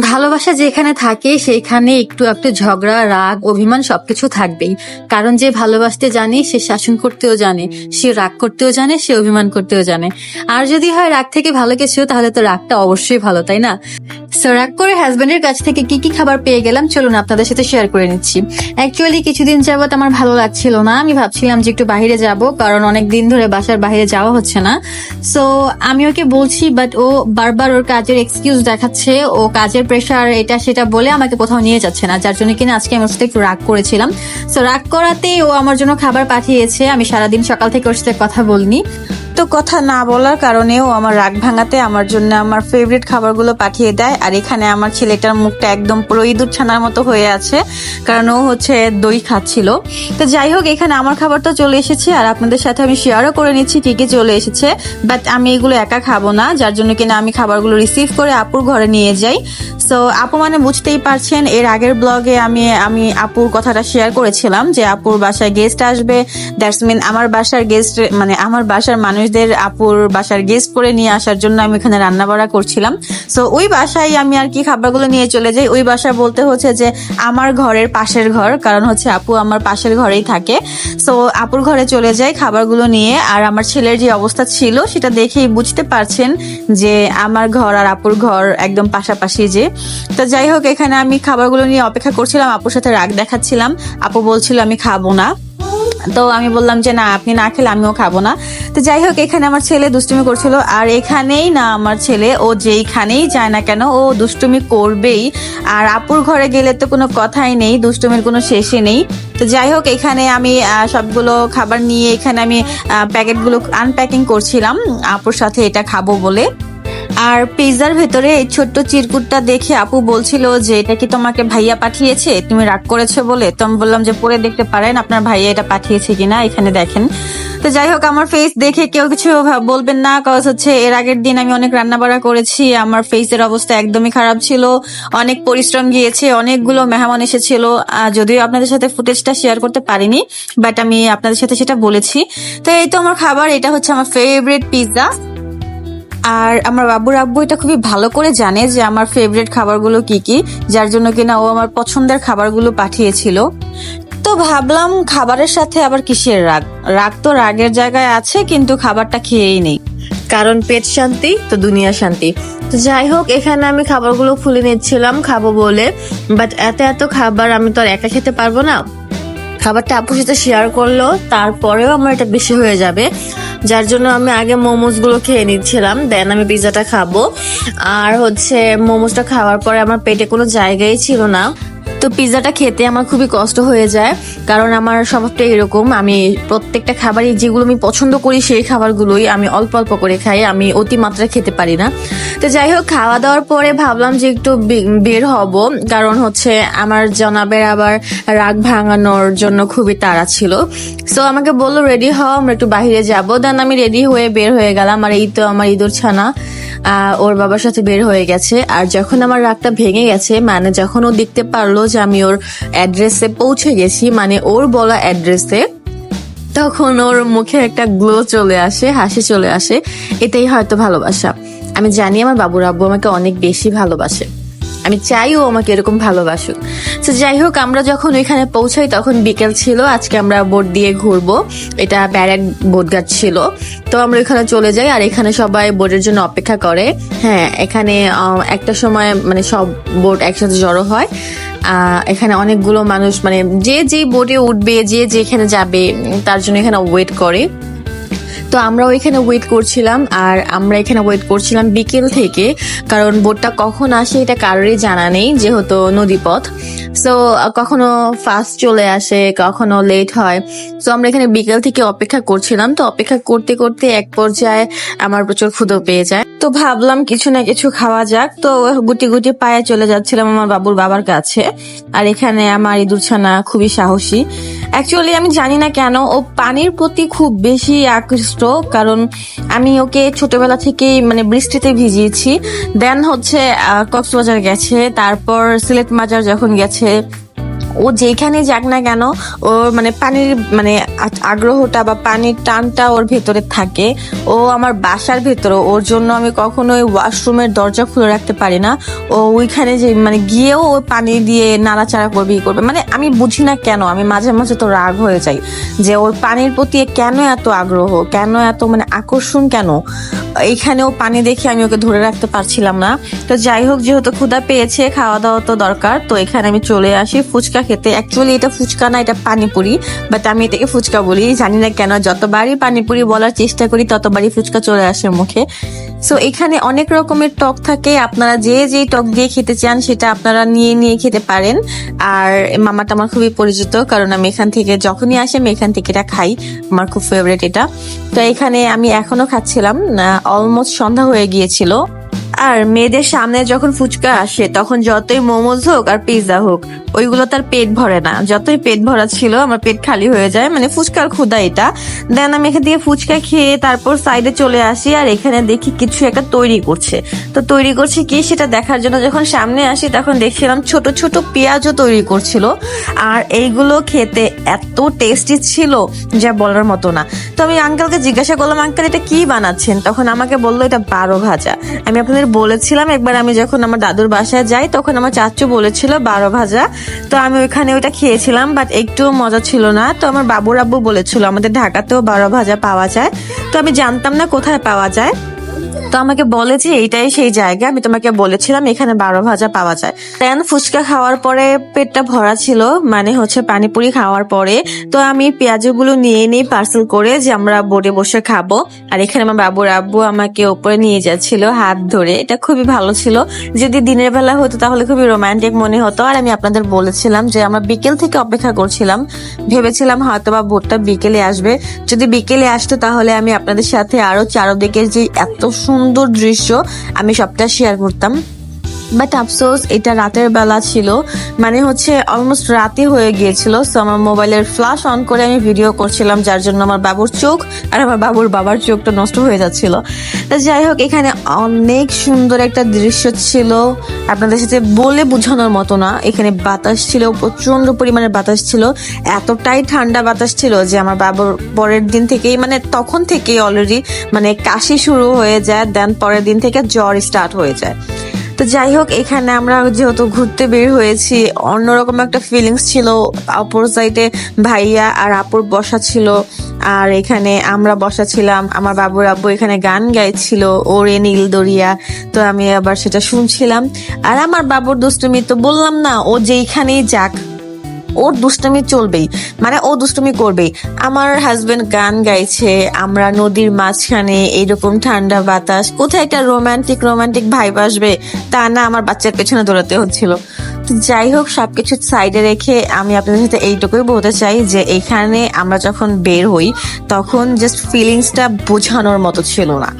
ভালোবাসা যেখানে থাকে, সেইখানে একটু একটু ঝগড়া, রাগ, অভিমান সবকিছু থাকবেই। কারণ যে ভালোবাসতে জানে, সে শাসন করতেও জানে, সে রাগ করতেও জানে, সে অভিমান করতেও জানে। আর যদি হয় রাগ থেকে ভালো কিছু, তাহলে তো রাগটা অবশ্যই ভালো, তাই না? সো রাগ করে হাজবেন্ডের কাছ থেকে কি কি খাবার পেয়ে গেলাম, চলুন আপনাদের সাথে শেয়ার করে নিচ্ছি। অ্যাকচুয়ালি কিছুদিন যাবত আমার ভালো লাগছিল না। আমি ভাবছিলাম যে একটু বাইরে যাব, কারণ অনেক দিন ধরে বাসার বাইরে যাওয়া হচ্ছে না। সো আমি ওকে বলছি বাট ও বারবার ওর কাজের এক্সকিউজ দেখাচ্ছে। ও কাজের প্রেশার এটা সেটা বলে আমাকে কোথাও নিয়ে যাচ্ছে না। যার জন্য কিনা আজকে আমি ওর সাথে একটু রাগ করেছিলাম। সো রাগ করাতেই ও আমার জন্য খাবার পাঠিয়েছে। আমি সারাদিন সকাল থেকে ওর সাথে কথা বলিনি। তো কথা না বলার কারণেও আমার রাগ ভাঙাতে আমার জন্য আমার ফেভারিট খাবারগুলো পাঠিয়ে দেয়। আর এখানে আমার ছেলেটার মুখটা একদম পুরো ইঁদুর ছানার মতো হয়ে আছে, কারণ ও হচ্ছে দই খাচ্ছিল। তো যাই হোক, এখানে আমার খাবার তো চলে এসেছে, আর আপনাদের সাথে আমি শেয়ারও করে নিচ্ছি, ঠিকই চলে এসেছে। বাট আমি এগুলো একা খাব না, যার জন্য কিনা আমি খাবারগুলো রিসিভ করে আপুর ঘরে নিয়ে যাই। সো আপু মানে বুঝতেই পারছেন, এর আগের ব্লগে আমি আমি আপুর কথাটা শেয়ার করেছিলাম যে, আপুর বাসায় গেস্ট আসবে। দ্যাটস মিন আমার বাসার গেস্ট মানে আমার বাসার মানুষদের আপুর বাসার গেস্ট করে নিয়ে আসার জন্য আমি এখানে রান্না বাড়া করছিলাম। সো ওই বাসায় আমি আর কি খাবারগুলো নিয়ে চলে যাই। ওই বাসা বলতে হচ্ছে যে আমার ঘরের পাশের ঘর, কারণ হচ্ছে আপু আমার পাশের ঘরেই থাকে। সো আপুর ঘরে চলে যাই খাবারগুলো নিয়ে। আর আমার ছেলের যে অবস্থা ছিল, সেটা দেখেই বুঝতে পারছেন যে আমার ঘর আর আপুর ঘর একদম পাশাপাশি যে। তো যাই হোক, এখানে আমি খাবারগুলো নিয়ে অপেক্ষা করছিলাম, আপুর সাথে রাগ দেখাচ্ছিলাম। আপু বলছিল, আমি খাব না। তো আমি বললাম যে, না, আপনি না খেলে আমিও খাব না। তো যাই হোক, এখানে আমার ছেলে দুষ্টুমি করছিল। আর এখানেই না, আমার ছেলে, ও যেইখানেই যায় না কেন, ও দুষ্টুমি করবেই। আর আপুর ঘরে গেলে তো কোনো কথাই নেই, দুষ্টুমির কোনো শেষই নেই। তো যাই হোক, এখানে আমি সবগুলো খাবার নিয়ে এখানে আমি প্যাকেটগুলো আনপ্যাকিং করছিলাম। আপুর সাথে এটা খাব বলে। আর পিৎজার ভেতরে এই ছোট্ট চিরকুটটা দেখে আপু বলছিল যে, এটা কি তোমাকে ভাইয়া পাঠিয়েছে? তুমি রাগ করেছ বলে? তো আমি বললাম যে, পরে দেখতে পারেন, আপনার ভাইয়া এটা পাঠিয়েছে কিনা, এখানে দেখেন। তো যাই হোক, আমার ফেস দেখে কেউ কিছু বলবেন না কজ হচ্ছে এর আগের দিন আমি অনেক রান্না বাড়া করেছি, আমার ফেসের অবস্থা একদমই খারাপ ছিল, অনেক পরিশ্রম গিয়েছে, অনেকগুলো মেহমান এসেছিল যদিও আপনাদের সাথে ফুটেজটা শেয়ার করতে পারিনি বাট আমি আপনাদের সাথে সেটা বলেছি তো এই তো আমার খাবার, এটা হচ্ছে আমার ফেভারিট পিৎজা আর আমার বাবুর আব্বু এটা খুবই ভালো করে জানে যে আমার ফেভারিট খাবারগুলো কি কি, যার জন্য কিনা ও আমার পছন্দের খাবারগুলো পাঠিয়েছিল। তো ভাবলাম খাবারের সাথে আবার কিসের রাগ? রাগ তো রাগের জায়গায় আছে, কিন্তু খাবারটা খেয়েই নেই। কারণ পেট শান্তি, তো দুনিয়া শান্তি। তো যাই হোক, এখানে আমি খাবারগুলো খুলে নিচ্ছিলাম, খাব বলে। বাট এত এত খাবার আমি তো আর একা খেতে পারব না। খাবারটা আপুর সাথে শেয়ার করল, তারপরেও আমার এটা বেশি হয়ে যাবে। যার জন্য আমি আগে মোমোসগুলো খেয়ে নিচ্ছিলাম দেন আমি পিজাটা খাব। আর হচ্ছে মোমোসটা খাওয়ার পরে আমার পেটে কোনো জায়গাই ছিল না। তো পিৎজাটা খেতে আমার খুবই কষ্ট হয়ে যায়, কারণ আমার স্বভাবটা এরকম, আমি প্রত্যেকটা খাবারই যেগুলো আমি পছন্দ করি সেই খাবারগুলোই আমি অল্প অল্প করে খাই, আমি অতিমাত্রা খেতে পারি না। তো যাই হোক, খাওয়া দাওয়ার পরে ভাবলাম যে একটু বের হব, কারণ হচ্ছে আমার জনাবের আবার রাগ ভাঙানোর জন্য খুবই তাড়া ছিল। সো আমাকে বলল রেডি হও, আমরা একটু বাইরে যাব। দেন আমি রেডি হয়ে বের হয়ে গেলাম, আর এই তো আমার ইঁদুর ছানা ওর বাবার সাথে বের হয়ে গেছে। আর যখন আমার রাগটা ভেঙে গেছে মানে যখন ও দেখতে পারল যে আমি ওর অ্যাড্রেসে পৌঁছে গেছি মানে ওর বলা অ্যাড্রেসে তখন ওর মুখে একটা গ্লো চলে আসে, হাসি চলে আসে, এটাই হয়তো ভালোবাসা। আমি জানি আমার বাবুর আব্বু আমাকে অনেক বেশি ভালোবাসে। আমি চাই ও আমাকে এরকম ভালোবাসুক। তো যাই হোক, আমরা যখন ওইখানে পৌঁছাই, তখন বিকেল ছিল, আজকে আমরা বোট দিয়ে ঘুরবো। এটা ব্যারাক বোট গাছ ছিল। তো আমরা ওইখানে চলে যাই, আর এখানে সবাই বোটের জন্য অপেক্ষা করে। হ্যাঁ এখানে একটা সময় মানে সব বোট একসাথে জড়ো হয়। এখানে অনেকগুলো মানুষ মানে যে যে বোটে উঠবে, যে যেখানে যাবে তার জন্য এখানে ওয়েট করে। তো আমরাও এখানে ওয়েট করছিলাম আর আমরা এখানে ওয়েট করছিলাম বিকেল থেকে, কারণ বোটটা কখন আসে এটা কারোরই জানা নেই, যেহেতু নদীপথ। সো কখনো ফাস্ট চলে আসে, কখনো লেট হয়। তো আমরা এখানে বিকেল থেকে অপেক্ষা করছিলাম। তো অপেক্ষা করতে করতে এক পর্যায়ে আমার প্রচুর ক্ষুদো পেয়ে যায়। তো ভাবলাম কিছু না কিছু খাওয়া যাক। তো গুটি গুটি পায়ে চলে যাচ্ছিলাম আমার বাবুর বাবার কাছে। আর এখানে আমার ইঁদুর ছানা খুবই সাহসী। অ্যাকচুয়ালি আমি জানি না কেন, ও পানির প্রতি খুব বেশি আকৃষ্ট, কারণ আমি ওকে ছোটবেলা থেকেই মানে বৃষ্টিতে ভিজিয়েছি। দেন হচ্ছে কক্সবাজার গেছে, তারপর সিলেট মাজার যখন গেছে ও যেখানে যাক না কেন ওর মানে পানির মানে আগ্রহটা বা পানির টানটা ওর ভেতরে থাকে। ও আমার বাসার ভেতরে, ওর জন্য আমি কখনোই ওয়াশরুমের দরজা খুলে রাখতে পারি না। ও ওইখানে যে মানে গিয়েও ও পানি দিয়ে নাড়াচাড়া করবে, ই করবে। মানে আমি বুঝি না কেন, আমি মাঝে মাঝে তো রাগ হয়ে যাই যে ওর পানির প্রতি কেন এত আগ্রহ, কেন এত মানে আকর্ষণ কেন? এইখানেও পানি দেখে আমি ওকে ধরে রাখতে পারছিলাম না। তো যাই হোক, যেহেতু ক্ষুধা পেয়েছে খাওয়া দাওয়া তো দরকার, তো এখানে আমি চলে আসি ফুচকা খেতে। অ্যাকচুয়ালি এটা ফুচকা না, এটা পানিপুরি বাট আমি এটাকে ফুচকা বলি। জানি না কেন, যতবারই পানিপুরি বলার চেষ্টা করি, ততবারই ফুচকা চলে আসে মুখে। সো এখানে অনেক রকমের টক থাকে। আপনারা যে যে টক দিয়ে খেতে চান, সেটা আপনারা নিয়ে নিয়ে খেতে পারেন। আর মামাটা আমার খুবই পরিচিত, কারণ আমি এখান থেকে যখনই আসি, আমি এখান থেকে এটা খাই। আমার খুব ফেভারিট এটা। তো এখানে আমি এখনও খাচ্ছিলাম অলমোস্ট সন্ধ্যা হয়ে গিয়েছিল। আর মেয়েদের সামনে যখন ফুচকা আসে, তখন যতই মোমোজ হোক আর পিৎজা হোক ওইগুলো তার পেট ভরে না। যতই পেট ভরা ছিল, আমার পেট খালি হয়ে যায়। মানে ফুচকার ক্ষুদা এটা। দেন আমি এখান থেকে ফুচকা খেয়ে তারপর সাইডে চলে আসি আর এখানে দেখি কিছু একটা তৈরি করছে। তো তৈরি করছে কি? সেটা দেখার জন্য যখন সামনে আসি, তখন দেখছিলাম ছোট ছোট পেঁয়াজও তৈরি করছিল। আর এইগুলো খেতে এত টেস্টি ছিল যা বলার মতো না। তো আমি আঙ্কেলকে জিজ্ঞাসা করলাম আঙ্কেল এটা কি বানাচ্ছেন? তখন আমাকে বলল, এটা বারো ভাজা। আমি আপনাদের বলেছিলাম, একবার আমি যখন আমার দাদুর বাসায় যাই, তখন আমার চাচু বলেছিল বারো ভাজা। তো আমি ওইখানে ওইটা খেয়েছিলাম বাট একটুও মজা ছিল না। তো আমার বাবুর আব্বু বলেছিল, আমাদের ঢাকাতেও বারো ভাজা পাওয়া যায়। তো আমি জানতাম না কোথায় পাওয়া যায়। তো আমাকে বলে যে এইটাই সেই জায়গা, আমি তোমাকে বলেছিলাম এখানে বারো ভাজা পাওয়া যায়। দেন ফুচকা খাওয়ার পরে পেটটা ভরা ছিল মানে হচ্ছে পানিপুরি খাওয়ার পরে। তো আমি পেঁয়াজগুলো নিয়ে নিই পার্সেল করে যে আমরা বোর্ডে বসে খাব। আর এখানে আমার বাবুর আব্বু আমাকে ওপরে নিয়ে যাচ্ছিল হাত ধরে। এটা খুবই ভালো ছিল। যদি দিনের বেলা হতো তাহলে খুবই রোমান্টিক মনে হতো। আর আমি আপনাদের বলেছিলাম যে আমরা বিকেল থেকে অপেক্ষা করছিলাম। ভেবেছিলাম হয়তো বা ভোটটা বিকেলে আসবে। যদি বিকেলে আসতো তাহলে আমি আপনাদের সাথে আরও চারদিকের যে এত সুন্দর দৃশ্য আমি সবটা শেয়ার করতাম। বাট আফসোস, এটা রাতের বেলা ছিল। মানে হচ্ছে অলমোস্ট রাতে হয়ে গিয়েছিল সো আমার মোবাইলের ফ্ল্যাশ অন করে আমি ভিডিও করছিলাম, যার জন্য আমার বাবুর চোখ আর আমার বাবুর বাবার চোখটা নষ্ট হয়ে যাচ্ছিল। তো যাই হোক, এখানে অনেক সুন্দর একটা দৃশ্য ছিল। আপনাদের সাথে বলে বোঝানোর মতো না, এখানে বাতাস ছিল প্রচণ্ড পরিমাণে বাতাস ছিল। এতটাই ঠান্ডা বাতাস ছিল যে আমার বাবুর পরের দিন থেকেই মানে তখন থেকেই অলরেডি মানে কাশি শুরু হয়ে যায় দেন পরের দিন থেকে জ্বর স্টার্ট হয়ে যায়। তো যাই হোক, এখানে আমরা যেহেতু ঘুরতে বের হয়েছি, অন্যরকম একটা ফিলিংস ছিল। অপর সাইডে ভাইয়া আর আপুর বসা ছিল। আর এখানে আমরা বসা ছিলাম, আমার বাবুর আব্বু এখানে গান গাইছিল, ওরে নীল দরিয়া। তো আমি আবার সেটা শুনছিলাম। আর আমার বাবুর দুষ্টুমি তো বললাম না, ও যেইখানেই যাক। ওর দুষ্টুমি চলবেই মানে ও দুষ্টুমি করবেই। আমার হাজবেন্ড গান গাইছে, আমরা নদীর মাঝখানে এইরকম ঠান্ডা বাতাস, কোথায় একটা রোমান্টিক রোমান্টিক ভাইব আসবে তা না আমার বাচ্চার পেছনে দৌড়াতে হচ্ছিল। তো যাই হোক, সবকিছু সাইডে রেখে আমি আপনাদের সাথে এইটুকুই বলতে চাই যে এখানে আমরা যখন বের হই, তখন জাস্ট ফিলিংসটা বোঝানোর মতো ছিল না।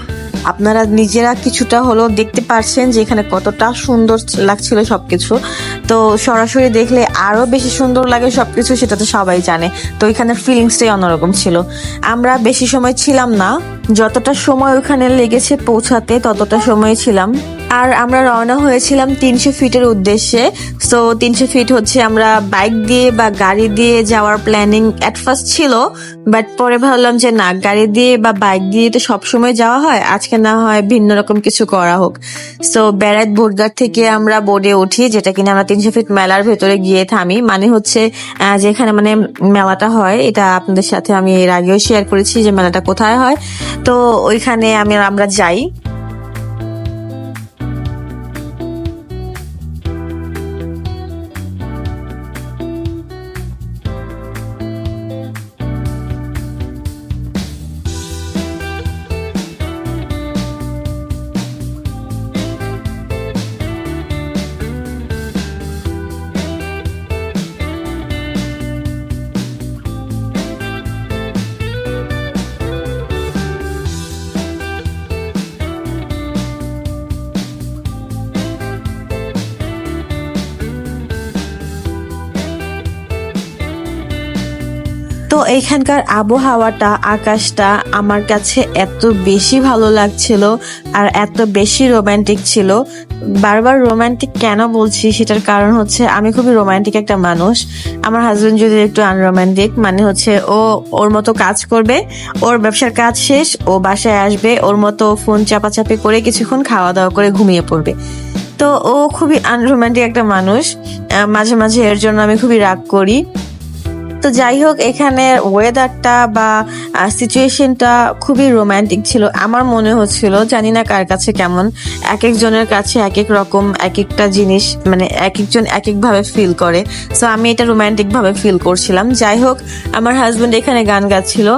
আপনারা নিজেরা কিছুটা হলেও দেখতে পারছেন যে এখানে কতটা সুন্দর লাগছিল সব কিছু তো সরাসরি দেখলে আরও বেশি সুন্দর লাগে সব কিছু সেটা তো সবাই জানে। তো এখানে ফিলিংসটাই অন্যরকম ছিল। আমরা বেশি সময় ছিলাম না। যতটা সময় ওখানে লেগেছে পৌঁছাতে, ততটা সময় ছিলাম। আর আমরা রওনা হয়েছিলাম তিনশো ফিটের উদ্দেশ্যে। সো তিনশো ফিট হচ্ছে আমরা বাইক দিয়ে বা গাড়ি দিয়ে যাওয়ার প্ল্যানিং অ্যাট ফার্স্ট ছিল বাট পরে ভাবলাম যে না, গাড়ি দিয়ে বা বাইক দিয়ে তো সবসময় যাওয়া হয়, আজকে না হয় ভিন্ন রকম কিছু করা হোক। সো বেড়াত বোটঘাট থেকে আমরা বোর্ডে উঠি, যেটা কিনা আমরা তিনশো ফিট মেলার ভেতরে গিয়ে থামি। মানে হচ্ছে যেখানে মানে মেলাটা হয়, এটা আপনাদের সাথে আমি এর আগেও শেয়ার করেছি যে মেলাটা কোথায় হয়। তো, ওইখানে আমি আমরা যাই। তো এইখানকার আবহাওয়াটা, আকাশটা আমার কাছে এত বেশি ভালো লাগছিল আর এত বেশি রোমান্টিক ছিল। বারবার রোমান্টিক কেন বলছি সেটার কারণ হচ্ছে আমি খুবই রোমান্টিক একটা মানুষ। আমার হাজবেন্ড যদি একটু আনরোমান্টিক মানে হচ্ছে ও ওর মতো কাজ করবে, ওর ব্যবসার কাজ শেষ, ও বাসায় আসবে, ওর মতো ফোন চাপাচাপি করে কিছুক্ষণ খাওয়া দাওয়া করে ঘুমিয়ে পড়বে। তো ও খুবই আনরোমান্টিক একটা মানুষ। মাঝে মাঝে এর জন্য আমি খুবই রাগ করি। তো যাই হোক, এখানে ওয়েদারটা বা সিচুয়েশনটা খুবই রোমান্টিক ছিল। আমার মনে হচ্ছিল, জানি না কার কাছে কেমন এক একজনের কাছে এক এক রকম এক একটা জিনিস মানে এক একজন এক এক ভাবে ফিল করে। সো আমি এটা রোমান্টিক ভাবে ফিল করছিলাম। যাই হোক, আমার হাজব্যান্ড এখানে গান গাচ্ছিল।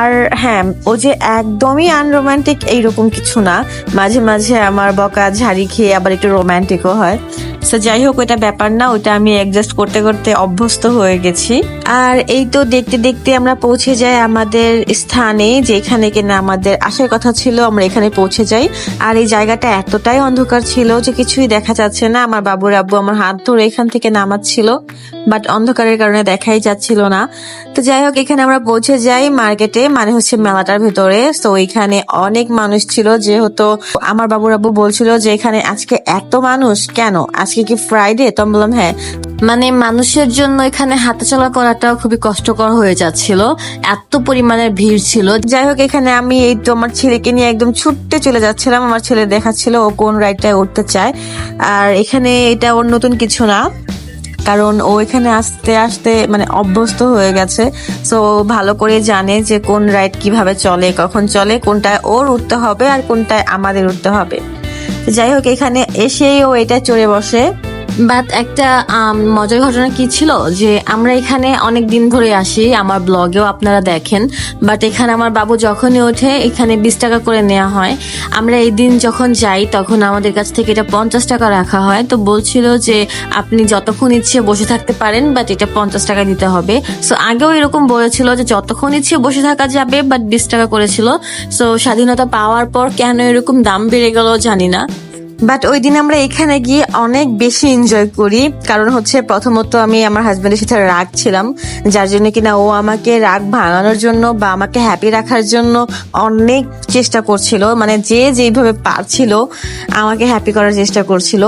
আর হ্যাঁ ও যে একদমই আনরোমান্টিক এইরকম কিছু না। মাঝে মাঝে আমার বকা ঝাড়ি খেয়ে আবার একটু রোমান্টিকও হয়। তো যাই হোক, ওইটা ব্যাপার না, ওইটা আমি অ্যাডজাস্ট করতে করতে অভ্যস্ত হয়ে গেছি। আর এই তো দেখতে দেখতে আমরা পৌঁছে যাই আমাদের স্থানে, যেখানে কিনা আমাদের আসার কথা ছিল, আমরা এখানে পৌঁছে যাই। আর এই জায়গাটা এতটাই অন্ধকার ছিল যে কিছুই দেখা যাচ্ছে না। আমার বাবুর আব্বু আমার হাত ধরে এখান থেকে নামাচ্ছিল। বাট অন্ধকারের কারণে দেখাই যাচ্ছিল না। তো যাই হোক, এখানে আমরা পৌঁছে যাই মার্কেটে মানে হচ্ছে মেলাটার ভিতরে। তো এখানে অনেক মানুষ ছিল, যেহেতু আমার বাবুর আব্বু বলছিল যে এখানে আজকে এত মানুষ, কেন? আজকে কি ফ্রাইডে তো আমি বললাম হ্যাঁ। মানে মানুষের জন্য এখানে হাঁটাচলা করাটাও খুবই কষ্টকর হয়ে যাচ্ছিল। এত পরিমাণের ভিড় ছিল। যাই হোক, এখানে আমি এই তো আমার ছেলেকে নিয়ে একদম ছুটতে চলে যাচ্ছিলাম। আমার ছেলে দেখাচ্ছিল ও কোন রাইডটায় উঠতে চায়। আর এখানে এটা ওর নতুন কিছু না। কারণ ও এখানে আসতে আসতে মানে অভ্যস্ত হয়ে গেছে। সো ভালো করে জানে যে কোন রাইড কীভাবে চলে, কখন চলে, কোনটায় ওর উঠতে হবে আর কোনটায় আমাদের উঠতে হবে। যাই হোক, এখানে এসেই ও এটা চড়ে বসে। বাট একটা মজার ঘটনা কি ছিল? যে আমরা এখানে অনেক দিন ধরে আসি, আমার ব্লগেও আপনারা দেখেন বাট এখানে আমার বাবু যখনই ওঠে, এখানে বিশ টাকা করে নেওয়া হয়। আমরা এই দিন যখন যাই, তখন আমাদের কাছ থেকে এটা পঞ্চাশ টাকা রাখা হয়। তো বলছিল যে আপনি যতক্ষণ ইচ্ছে বসে থাকতে পারেন বাট এটা পঞ্চাশ টাকা দিতে হবে। সো আগেও এরকম বলেছিল যে যতক্ষণ ইচ্ছে বসে থাকা যাবে বাট বিশ টাকা করেছিল। সো স্বাধীনতা পাওয়ার পর কেন এরকম দাম বেড়ে গেল জানি না। বাট ওই দিন আমরা এখানে গিয়ে অনেক বেশি এনজয় করি। কারণ হচ্ছে প্রথমত আমি আমার হাজবেন্ডের সাথে রাগ ছিলাম, যার জন্য কিনা ও আমাকে রাগ ভাঙানোর জন্য বা আমাকে হ্যাপি রাখার জন্য অনেক চেষ্টা করছিল। মানে যে যেইভাবে পারছিল, আমাকে হ্যাপি করার চেষ্টা করছিল।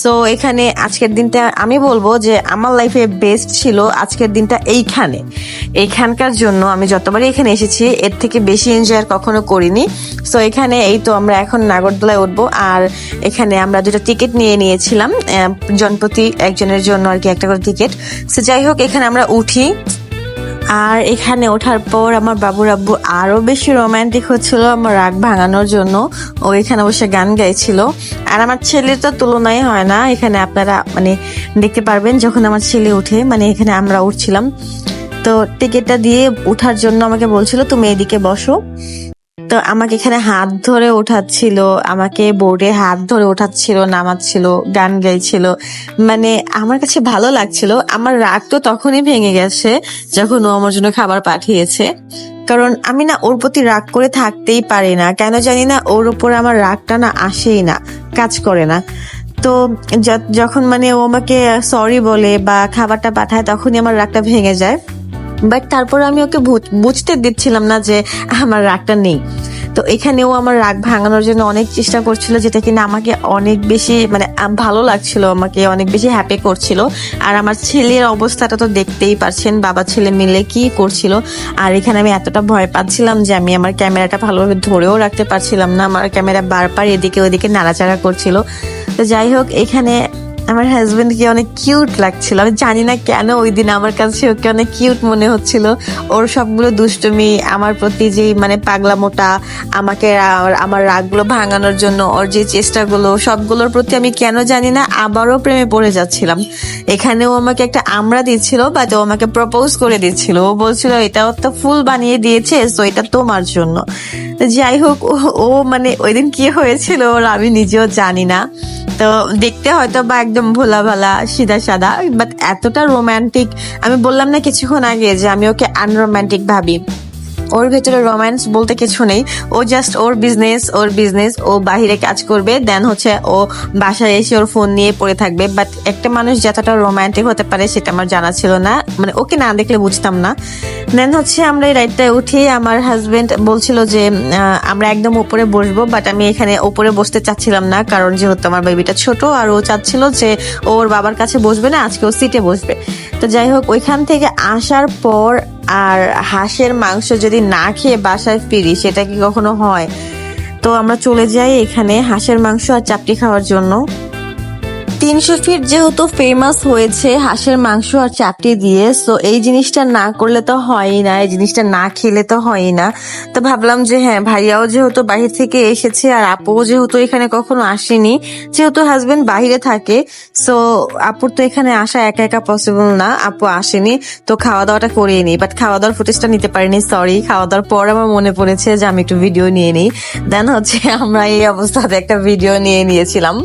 সো এখানে আজকের দিনটা আমি বলব যে আমার লাইফে বেস্ট ছিল আজকের দিনটা এইখানে। এইখানকার জন্য আমি যতবারই এখানে এসেছি, এর থেকে বেশি এনজয় আর কখনো করিনি। সো এখানে এই তো আমরা এখন নাগরদোলায় উঠবো। আর এখানে আমরা দুটো টিকিট নিয়ে নিয়েছিলাম জনপ্রতি একজনের জন্য আর কি একটা করে টিকিট সো যাই হোক, এখানে আমরা উঠি। আর এখানে ওঠার পর আমার বাবুর আব্বু আরও বেশি রোমান্টিক হচ্ছিল আমার রাগ ভাঙানোর জন্য। ও এখানে বসে গান গাইছিল। আর আমার ছেলের তো তুলনাই হয় না। এখানে আপনারা মানে দেখতে পারবেন যখন আমার ছেলে উঠে মানে এখানে আমরা উঠছিলাম। তো টিকিটটা দিয়ে ওঠার জন্য আমাকে বলছিল, তুমি এদিকে বসো। তো আমাকে এখানে হাত ধরে ওঠাচ্ছিল, আমাকে বোর্ডে হাত ধরে ওঠাচ্ছিল, নামাচ্ছিল, গান গাইছিল। মানে আমার কাছে ভালো লাগছিল, আমার রাগ তো তখনই ভেঙে গেছে যখন ও আমার জন্য খাবার পাঠিয়েছে। কারণ আমি না ওর প্রতি রাগ করে থাকতেই পারি না, কেন জানি না ওর উপরে আমার রাগটা না আসেই না, কাজ করে না। তো যখন মানে ও আমাকে সরি বলে বা খাবারটা পাঠায় তখনই আমার রাগটা ভেঙে যায়। বাট তারপর আমি ওকে বুঝ- বুঝতে দিচ্ছিলাম না যে আমার রাগটা নেই। তো এখানেও আমার রাগ ভাঙানোর জন্য অনেক চেষ্টা করছিল, যেটা কিনা আমাকে অনেক বেশি মানে ভালো লাগছিল, আমাকে অনেক বেশি হ্যাপি করছিল। আর আমার ছেলের অবস্থাটা তো দেখতেই পারছেন, বাবা ছেলে মিলে কি করছিল। আর এখানে আমি এতটা ভয় পাচ্ছিলাম যে আমি আমার ক্যামেরাটা ভালোভাবে ধরেও রাখতে পারছিলাম না, আমার ক্যামেরা বারবার এদিকে ওদিকে নাড়াচাড়া করছিল। তো যাই হোক, এখানে আমার হাজবেন্ডকে অনেক কিউট লাগছিল। আমি জানি না কেন ওই দিন আমার কাছে ওকে অনেক কিউট মনে হচ্ছিল। ওর সবগুলো দুষ্টুমি, আমার প্রতি যে মানে পাগলামোটা, আমাকে আমার রাগগুলো ভাঙানোর জন্য, ওর যে চেষ্টাগুলো, সবগুলোর প্রতি আমি কেন জানি না, আবারও প্রেমে পড়ে যাচ্ছিলাম। এখানেও আমাকে একটা আমরা দিচ্ছিল বাট ও আমাকে প্রপোজ করে দিচ্ছিল। ও বলছিল এটাও তো ফুল বানিয়ে দিয়েছে তো এটা তোমার জন্য। যাই হোক ও- মানে ওই দিন কি হয়েছিল, ওর আমি নিজেও জানি না। তো দেখতে হয়তো বা একদম ভোলা ভালা, সিধা সাদা বাট এতটা রোম্যান্টিক আমি বললাম না কিছুক্ষণ আগে যে আমি ওকে আনরোম্যান্টিক ভাবি। ওর ভেতরে রোম্যান্স বলতে কিছু নেই। ও জাস্ট ওর বিজনেস ওর বিজনেস ও বাহিরে কাজ করবে দেন হচ্ছে ও বাসায় এসে ওর ফোন নিয়ে পড়ে থাকবে। বাট একটা মানুষ যতটা রোমান্টিক হতে পারে সেটা আমার জানা ছিল না। মানে ওকে না দেখলে বুঝতাম না। দেন হচ্ছে আমরা এই রাইডটায় উঠি, আমার হাজবেন্ড বলছিল যে আমরা একদম উপরে বসবো বাট আমি এখানে উপরে বসতে চাচ্ছিলাম না, কারণ যেহেতু আমার বেবিটা ছোট, আর ও চাচ্ছিল যে ওর বাবার কাছে বসবে না, আজকে ও সিটে বসবে। তো যাই হোক, ওইখান থেকে আসার পর আর হাঁসের মাংস যদি না খেয়ে বাসায় ফিরি, সেটা কি কখনো হয়? তো আমরা চলে যাই এখানে হাঁসের মাংস আর চাপটি খাওয়ার জন্য। তিনশো ফিট যেহেতু ফেমাস হয়েছে হাঁসের মাংস আর চাপটি দিয়ে সো এই জিনিসটা না করলে তো হয়ই না, এই জিনিসটা না খেলে তো হয়ই না। তো ভাবলাম যে হ্যাঁ ভাইয়াও যেহেতু বাহির থেকে এসেছে আর আপুও যেহেতু এখানে কখনো আসেনি, যেহেতু হাজবেন্ড বাইরে থাকে সো আপুর তো এখানে আসা একা একা পসিবল না, আপু আসেনি, তো খাওয়া দাওয়াটা করিয়ে নিই। বাট খাওয়া দাওয়ার ফুটেজটা নিতে পারিনি সরি খাওয়া দাওয়ার পর আমার মনে পড়েছে যে আমি একটু ভিডিও নিয়ে নিই। দেন হচ্ছে আমরা এই অবস্থাতে একটা ভিডিও নিয়ে নিয়েছিলাম।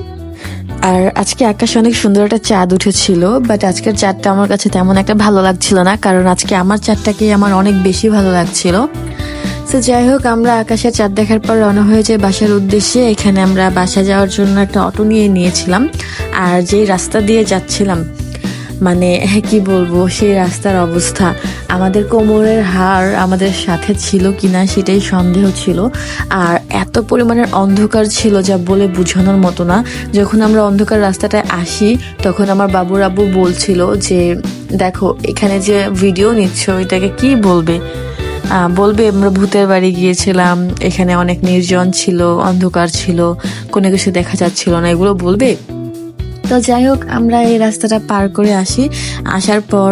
আর আজকে আকাশে অনেক সুন্দর একটা চাঁদ উঠেছিল বাট আজকের চাঁদটা আমার কাছে তেমন একটা ভালো লাগছিল না, কারণ আজকে আমার চাঁদটাকে আমার অনেক বেশি ভালো লাগছিল। তো যাই হোক, আমরা আকাশের চাঁদ দেখার পর রওনা হয়ে যাই বাসার উদ্দেশ্যে, এখানে আমরা বাসা যাওয়ার জন্য একটা অটো নিয়ে নিয়েছিলাম, আর যেই রাস্তা দিয়ে যাচ্ছিলাম মানে হ্যাঁ কি বলব, সেই রাস্তার অবস্থা। আমাদের কোমরের হাড় আমাদের সাথে ছিল কিনা সেটাই সন্দেহ ছিল, আর এত পরিমাণের অন্ধকার ছিল যা বলে বোঝানোর মতো না। যখন আমরা অন্ধকার রাস্তাটায় আসি, তখন আমার বাবুর আব্বু বলছিল যে, দেখো, এখানে যে ভিডিও নিচ্ছ, এটাকে কি বলবে? বলবে, আমরা ভূতের বাড়ি গিয়েছিলাম, এখানে অনেক নির্জন ছিল, অন্ধকার ছিল, কোনো কিছু দেখা যাচ্ছিল না। এগুলো বলবে? তো যাই হোক, আমরা এই রাস্তাটা পার করে আসি। আসার পর,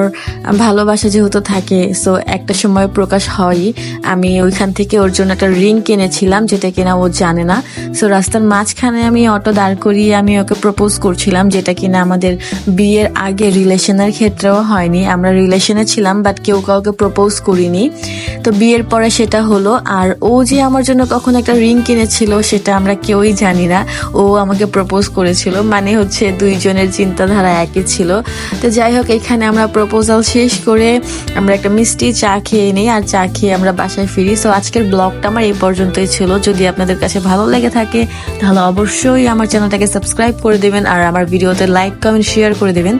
ভালোবাসা যেহেতু থাকে সো একটা সময় প্রকাশ হয়ই। আমি ওইখান থেকে ওর জন্য একটা রিং কিনেছিলাম, যেটা কিনা ও জানে না। সো রাস্তার মাঝখানে আমি অটো দাঁড় করিয়ে আমি ওকে প্রপোজ করছিলাম, যেটা কিনা আমাদের বিয়ের আগে রিলেশনের ক্ষেত্রেও হয়নি। আমরা রিলেশনে ছিলাম বাট কেউ কাউকে প্রপোজ করিনি। তো বিয়ের পরে সেটা হলো, আর ও যে আমার জন্য কখন একটা রিং কিনেছিল, সেটা আমরা কেউই জানি না। ও আমাকে প্রপোজ করেছিল মানে হচ্ছে দুইজনের চিন্তাধারা একই ছিল। তো যাই হোক, এখানে আমরা প্রপোজাল শেষ করে আমরা একটা মিষ্টি চা খেয়ে নিই আর চা খেয়ে আমরা বাসায় ফিরি। সো আজকের ব্লগটা আমার এই পর্যন্তই ছিল। যদি আপনাদের কাছে ভালো লেগে থাকে, তাহলে অবশ্যই আমার চ্যানেলটাকে সাবস্ক্রাইব করে দেবেন আর আমার ভিডিওতে লাইক কমেন্ট শেয়ার করে দেবেন।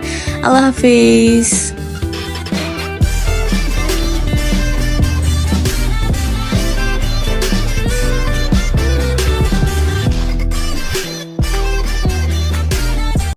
আল্লাহ হাফিজ।